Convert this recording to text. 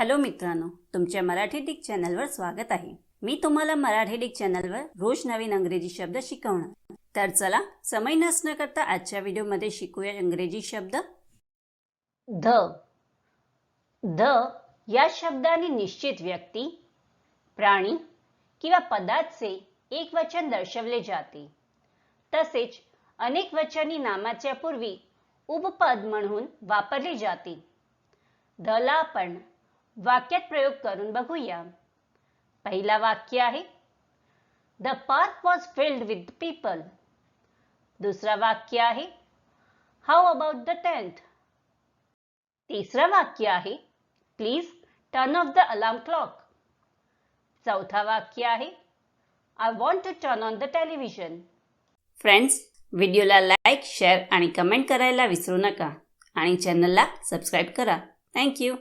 Hello मित्रांनो तुमच्या Marathi Dick चॅनलवर स्वागत आहे. मी तुम्हाला मराठी डिक चॅनलवर रोज नवीन इंग्रजी शब्द शिकवणार. तर चला समय नसणं करता आजच्या व्हिडिओमध्ये शिकूया इंग्रजी शब्द. ध. ध या शब्दाने निश्चित व्यक्ती प्राणी किंवा पदाचे एक वचन दर्शवले जाते. तसेच अनेक वचनी नामाच्या पूर्वी उपपद म्हणून वापरले जाते. धला आपण वाक्यात प्रयोग करून बघूया. पहिला वाक्य आहे the park was filled with people दुसरा वाक्य आहे हाऊ अबाउट द टेंथ तिसरं वाक्य आहे please turn off the alarm clock चौथा वाक्य आहे I want to turn on the television friends व्हिडिओला लाईक शेअर आणि कमेंट करायला विसरू नका आणि चॅनलला सबस्क्राईब करा. थँक्यू